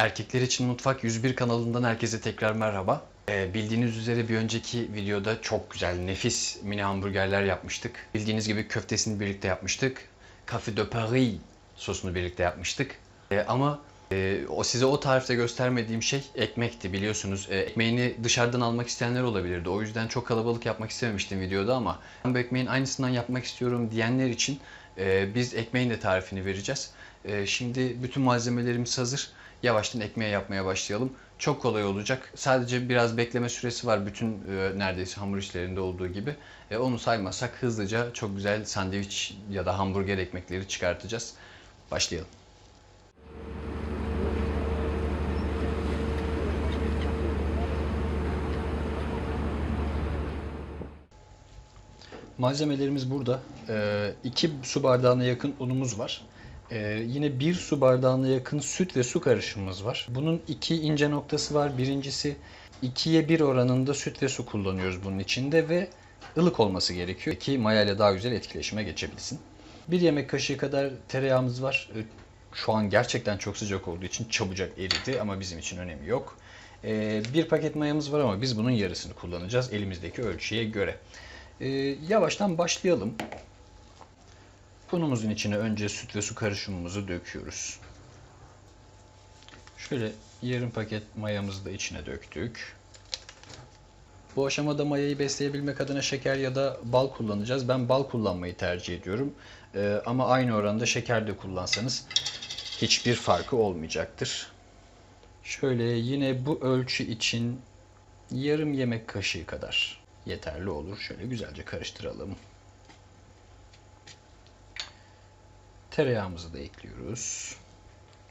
Erkekler için Mutfak 101 kanalından herkese tekrar merhaba. Ee, bildiğiniz üzere bir önceki videoda çok güzel, nefis mini hamburgerler yapmıştık. Bildiğiniz gibi köftesini birlikte yapmıştık. Café de Paris sosunu birlikte yapmıştık. Ee, ama e, o size o tarifte göstermediğim şey ekmekti biliyorsunuz. E, ekmeğini dışarıdan almak isteyenler olabilirdi. O yüzden çok kalabalık yapmak istememiştim videoda ama ben bu ekmeğin aynısından yapmak istiyorum diyenler için e, biz ekmeğin de tarifini vereceğiz. E, şimdi bütün malzemelerimiz hazır. Yavaştan ekmeği yapmaya başlayalım. Çok kolay olacak. Sadece biraz bekleme süresi var bütün e, neredeyse hamur işlerinde olduğu gibi. E, onu saymasak hızlıca çok güzel sandviç ya da hamburger ekmekleri çıkartacağız. Başlayalım. Malzemelerimiz burada. 2 su bardağına yakın unumuz var. Ee, yine 1 su bardağına yakın süt ve su karışımımız var. Bunun iki ince noktası var. Birincisi 2'ye 1 oranında süt ve su kullanıyoruz bunun içinde ve ılık olması gerekiyor ki maya ile daha güzel etkileşime geçebilsin. Bir yemek kaşığı kadar tereyağımız var. Ee, Şu an gerçekten çok sıcak olduğu için çabucak eridi ama bizim için önemi yok. Ee, Bir paket mayamız var ama biz bunun yarısını kullanacağız elimizdeki ölçüye göre. Ee, Yavaştan başlayalım. Unumuzun içine önce süt ve su karışımımızı döküyoruz. Şöyle yarım paket mayamızı da içine döktük. Bu aşamada mayayı besleyebilmek adına şeker ya da bal kullanacağız. Ben bal kullanmayı tercih ediyorum. Ee, ama aynı oranda şeker de kullansanız hiçbir farkı olmayacaktır. Şöyle yine bu ölçü için yarım yemek kaşığı kadar yeterli olur. Şöyle güzelce karıştıralım. Tereyağımızı da ekliyoruz.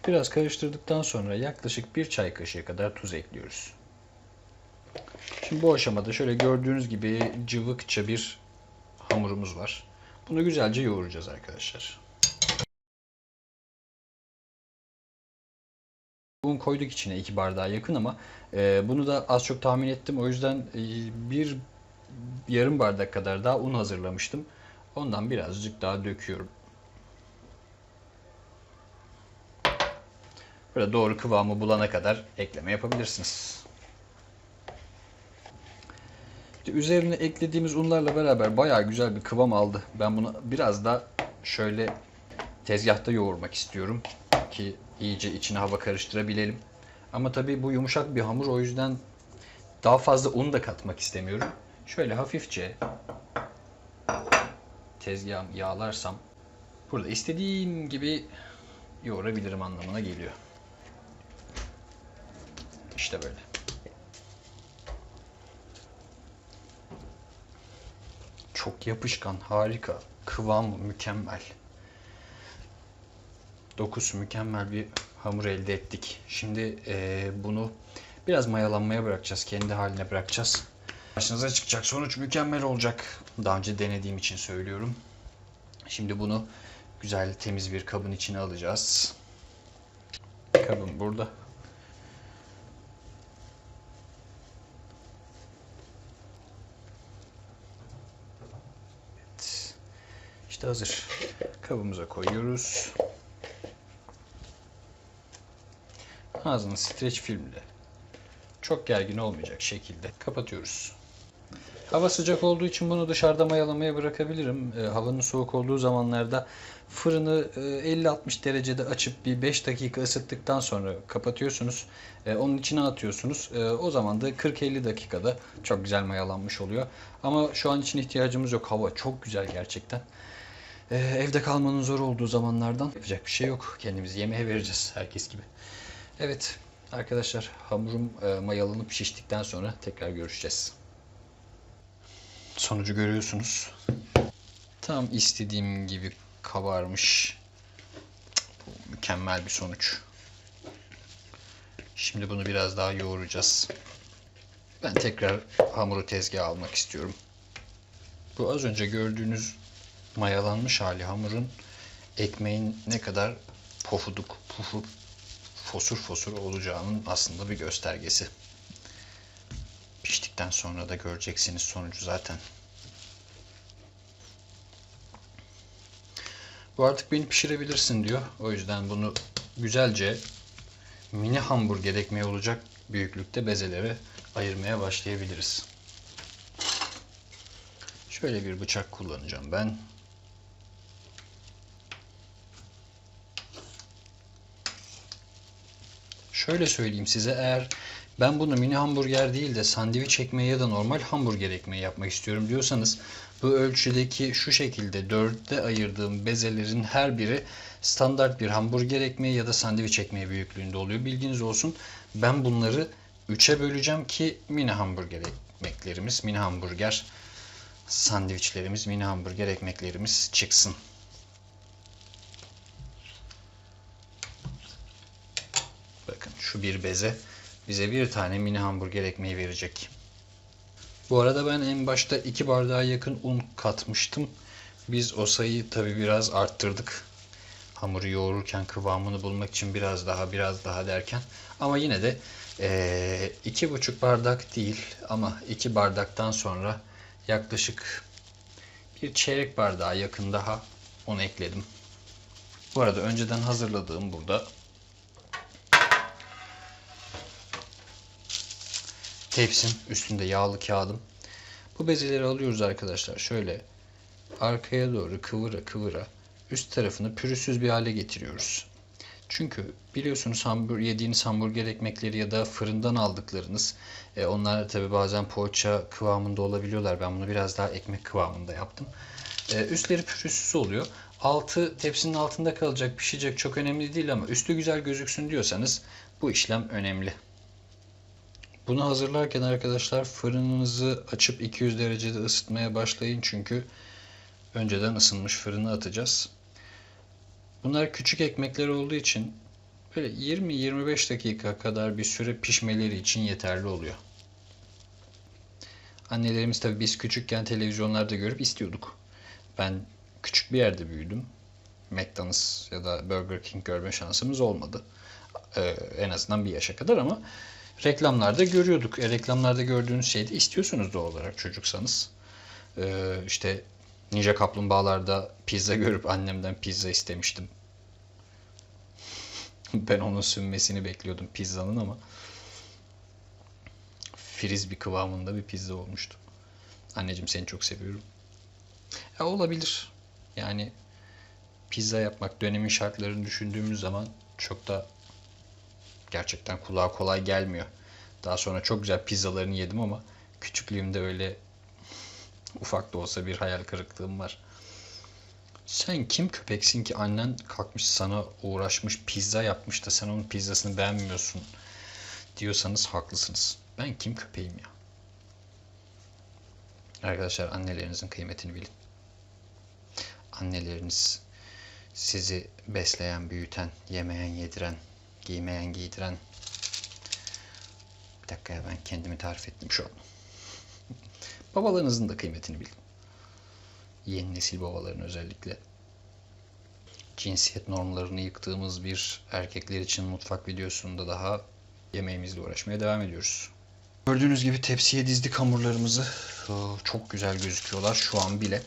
Biraz karıştırdıktan sonra yaklaşık bir çay kaşığı kadar tuz ekliyoruz. Şimdi bu aşamada şöyle gördüğünüz gibi cıvıkça bir hamurumuz var. Bunu güzelce yoğuracağız arkadaşlar. Un koyduk içine iki bardağa yakın ama e, bunu da az çok tahmin ettim. O yüzden e, bir yarım bardak kadar daha un hazırlamıştım. Ondan birazcık daha döküyorum. Böyle doğru kıvamı bulana kadar ekleme yapabilirsiniz. Üzerine eklediğimiz unlarla beraber bayağı güzel bir kıvam aldı. Ben bunu biraz da şöyle tezgahta yoğurmak istiyorum ki iyice içine hava karıştırabilelim. Ama tabii bu yumuşak bir hamur o yüzden daha fazla un da katmak istemiyorum. Şöyle hafifçe tezgahım yağlarsam burada istediğim gibi yoğurabilirim anlamına geliyor. İşte böyle. Çok yapışkan, harika. Kıvam mükemmel. Dokusu mükemmel bir hamur elde ettik. Şimdi eee, bunu biraz mayalanmaya bırakacağız. Kendi haline bırakacağız. Karşınıza çıkacak sonuç mükemmel olacak. Daha önce denediğim için söylüyorum. Şimdi bunu güzel temiz bir kabın içine alacağız. Kabım burada. Evet. İşte hazır. Kabımıza koyuyoruz. Ağzını streç filmle çok gergin olmayacak şekilde kapatıyoruz. Hava sıcak olduğu için bunu dışarıda mayalamaya bırakabilirim. E, havanın soğuk olduğu zamanlarda fırını e, 50-60 derecede açıp bir 5 dakika ısıttıktan sonra kapatıyorsunuz. E, onun içine atıyorsunuz. E, o zaman da 40-50 dakikada çok güzel mayalanmış oluyor. Ama şu an için ihtiyacımız yok. Hava çok güzel gerçekten. E, evde kalmanın zor olduğu zamanlardan yapacak bir şey yok. Kendimizi yemeğe vereceğiz herkes gibi. Evet arkadaşlar hamurum e, mayalanıp şiştikten sonra tekrar görüşeceğiz. Sonucu görüyorsunuz. Tam istediğim gibi kabarmış. Bu mükemmel bir sonuç. Şimdi bunu biraz daha yoğuracağız. Ben tekrar hamuru tezgaha almak istiyorum. Bu az önce gördüğünüz mayalanmış hali hamurun ekmeğin ne kadar pofuduk, pufu, fosur fosur olacağının aslında bir göstergesi. Piştikten sonra da göreceksiniz sonucu zaten. Bu artık beni pişirebilirsin diyor. O yüzden bunu güzelce mini hamburger ekmeği olacak büyüklükte bezelere ayırmaya başlayabiliriz. Şöyle bir bıçak kullanacağım ben. Şöyle söyleyeyim size eğer ben bunu mini hamburger değil de sandviç ekmeği ya da normal hamburger ekmeği yapmak istiyorum diyorsanız bu ölçüdeki şu şekilde dörtte ayırdığım bezelerin her biri standart bir hamburger ekmeği ya da sandviç ekmeği büyüklüğünde oluyor. Bilginiz olsun. Ben bunları 3'e böleceğim ki mini hamburger ekmeklerimiz, mini hamburger sandviçlerimiz, mini hamburger ekmeklerimiz çıksın. Bakın şu bir beze bize bir tane mini hamburger ekmeği verecek. Bu arada ben en başta 2 bardağa yakın un katmıştım. Biz o sayıyı tabi biraz arttırdık. Hamuru yoğururken kıvamını bulmak için biraz daha biraz daha derken. Ama yine de ee, iki buçuk bardak değil ama iki bardaktan sonra yaklaşık bir çeyrek bardağa yakın daha un ekledim. Bu arada önceden hazırladığım burada tepsim üstünde yağlı kağıdım. Bu bezeleri alıyoruz arkadaşlar. Şöyle arkaya doğru kıvıra kıvıra üst tarafını pürüzsüz bir hale getiriyoruz. Çünkü biliyorsunuz hamburger, yediğiniz hamburger ekmekleri ya da fırından aldıklarınız e, onlar tabi bazen poğaça kıvamında olabiliyorlar. Ben bunu biraz daha ekmek kıvamında yaptım. E, üstleri pürüzsüz oluyor. Altı tepsinin altında kalacak pişecek çok önemli değil ama üstü güzel gözüksün diyorsanız bu işlem önemli. Bunu hazırlarken arkadaşlar fırınınızı açıp 200 derecede ısıtmaya başlayın çünkü önceden ısınmış fırına atacağız. Bunlar küçük ekmekler olduğu için böyle 20-25 dakika kadar bir süre pişmeleri için yeterli oluyor. Annelerimiz tabi biz küçükken televizyonlarda görüp istiyorduk. Ben küçük bir yerde büyüdüm. McDonald's ya da Burger King görme şansımız olmadı. Ee, en azından bir yaşa kadar ama reklamlarda görüyorduk. E, reklamlarda gördüğünüz şeyi istiyorsunuz doğal olarak çocuksanız. Ee, işte Ninja Kaplumbağalarda pizza görüp annemden pizza istemiştim. ben onun sünmesini bekliyordum pizzanın ama friz bir kıvamında bir pizza olmuştu. Anneciğim seni çok seviyorum. Ya olabilir. Yani pizza yapmak dönemin şartlarını düşündüğümüz zaman çok da gerçekten kulağa kolay gelmiyor. Daha sonra çok güzel pizzalarını yedim ama küçüklüğümde öyle ufak da olsa bir hayal kırıklığım var. Sen kim köpeksin ki annen kalkmış sana uğraşmış pizza yapmış da sen onun pizzasını beğenmiyorsun diyorsanız haklısınız. Ben kim köpeğim ya? Arkadaşlar annelerinizin kıymetini bilin. Anneleriniz sizi besleyen, büyüten, yemeyen, yediren, giymeyen, giydiren. Bir dakika ya ben kendimi tarif ettim şu an. Babalarınızın da kıymetini bilin. Yeni nesil babaların özellikle. Cinsiyet normlarını yıktığımız bir erkekler için mutfak videosunda daha yemeğimizle uğraşmaya devam ediyoruz. Gördüğünüz gibi tepsiye dizdik hamurlarımızı. Çok güzel gözüküyorlar şu an bile.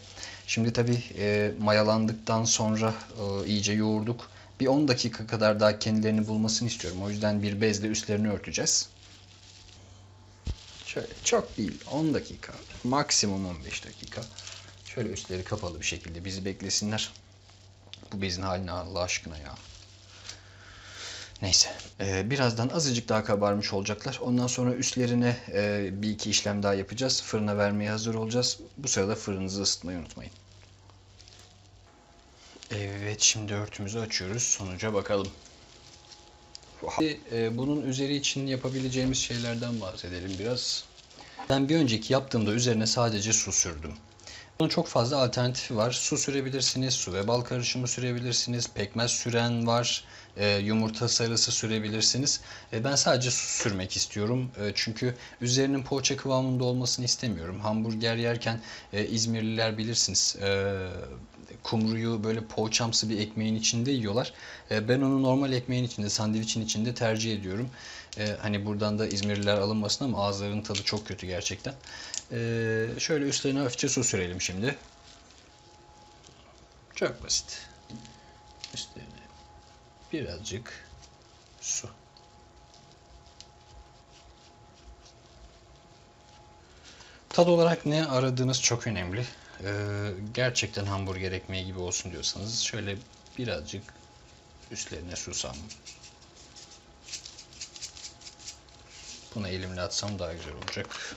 Şimdi tabi e, mayalandıktan sonra e, iyice yoğurduk. Bir 10 dakika kadar daha kendilerini bulmasını istiyorum. O yüzden bir bezle üstlerini örteceğiz. Şöyle çok değil 10 dakika. Maksimum 15 dakika. Şöyle üstleri kapalı bir şekilde bizi beklesinler. Bu bezin haline Allah aşkına ya. Neyse. Ee, birazdan azıcık daha kabarmış olacaklar. Ondan sonra üstlerine e, bir iki işlem daha yapacağız. Fırına vermeye hazır olacağız. Bu sırada fırınınızı ısıtmayı unutmayın. Evet şimdi örtümüzü açıyoruz. Sonuca bakalım. E, bunun üzeri için yapabileceğimiz şeylerden bahsedelim biraz. Ben bir önceki yaptığımda üzerine sadece su sürdüm. Bunun çok fazla alternatifi var. Su sürebilirsiniz, su ve bal karışımı sürebilirsiniz, pekmez süren var, e, yumurta sarısı sürebilirsiniz. E, ben sadece su sürmek istiyorum. E, çünkü üzerinin poğaça kıvamında olmasını istemiyorum. Hamburger yerken İzmirliler bilirsiniz. Kumruyu böyle poğaçamsı bir ekmeğin içinde yiyorlar. Ben onu normal ekmeğin içinde, sandviçin içinde tercih ediyorum. Hani buradan da İzmirliler alınmasın ama ağızlarının tadı çok kötü gerçekten. Şöyle üstlerine hafifçe su sürelim şimdi. Çok basit. Üstlerine birazcık su. Tad olarak ne aradığınız çok önemli. Ee, gerçekten hamburger ekmeği gibi olsun diyorsanız şöyle birazcık üstlerine susam. Bunu elimle atsam daha güzel olacak.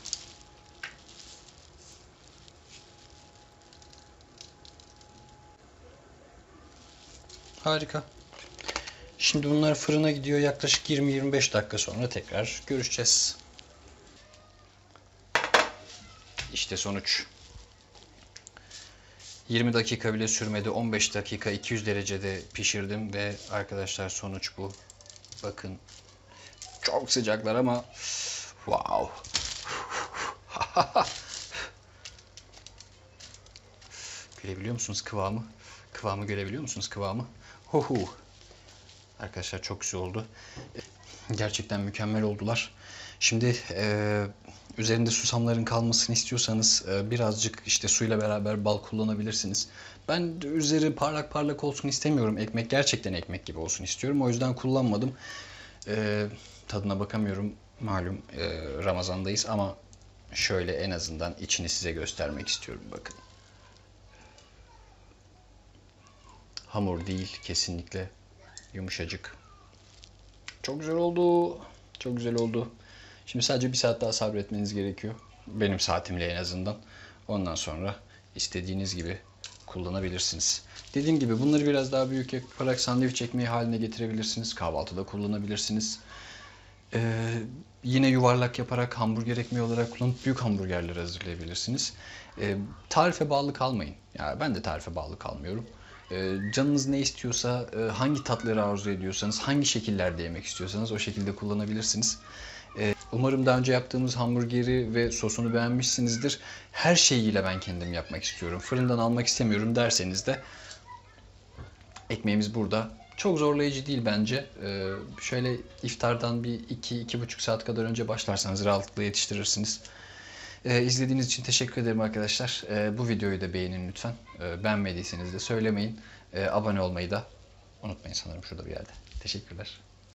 Harika. Şimdi bunlar fırına gidiyor. Yaklaşık 20-25 dakika sonra tekrar görüşeceğiz. İşte sonuç. 20 dakika bile sürmedi. 15 dakika 200 derecede pişirdim ve arkadaşlar sonuç bu. Bakın. Çok sıcaklar ama wow. Görebiliyor musunuz kıvamı? Kıvamı görebiliyor musunuz kıvamı? Hu hu. Arkadaşlar çok güzel oldu. Gerçekten mükemmel oldular. Şimdi e, üzerinde susamların kalmasını istiyorsanız e, birazcık işte suyla beraber bal kullanabilirsiniz. Ben üzeri parlak parlak olsun istemiyorum. Ekmek gerçekten ekmek gibi olsun istiyorum. O yüzden kullanmadım. E, tadına bakamıyorum. Malum e, Ramazan'dayız ama şöyle en azından içini size göstermek istiyorum. Bakın. Hamur değil kesinlikle. Yumuşacık. Çok güzel oldu. Çok güzel oldu. Şimdi sadece bir saat daha sabretmeniz gerekiyor. Benim saatimle en azından. Ondan sonra istediğiniz gibi kullanabilirsiniz. Dediğim gibi bunları biraz daha büyük yaparak sandviç ekmeği haline getirebilirsiniz. Kahvaltıda kullanabilirsiniz. Ee, yine yuvarlak yaparak hamburger ekmeği olarak kullanıp büyük hamburgerler hazırlayabilirsiniz. Ee, tarife bağlı kalmayın. Yani ben de tarife bağlı kalmıyorum. Ee, canınız ne istiyorsa, e, hangi tatları arzu ediyorsanız, hangi şekillerde yemek istiyorsanız o şekilde kullanabilirsiniz. Ee, umarım daha önce yaptığımız hamburgeri ve sosunu beğenmişsinizdir. Her şeyiyle ben kendim yapmak istiyorum. Fırından almak istemiyorum derseniz de ekmeğimiz burada. Çok zorlayıcı değil bence. Ee, şöyle iftardan bir 2-2,5 saat kadar önce başlarsanız rahatlıkla yetiştirirsiniz. Ee, izlediğiniz için teşekkür ederim arkadaşlar. Ee, bu videoyu da beğenin lütfen. Ee, beğenmediyseniz de söylemeyin. Ee, abone olmayı da unutmayın sanırım şurada bir yerde. Teşekkürler.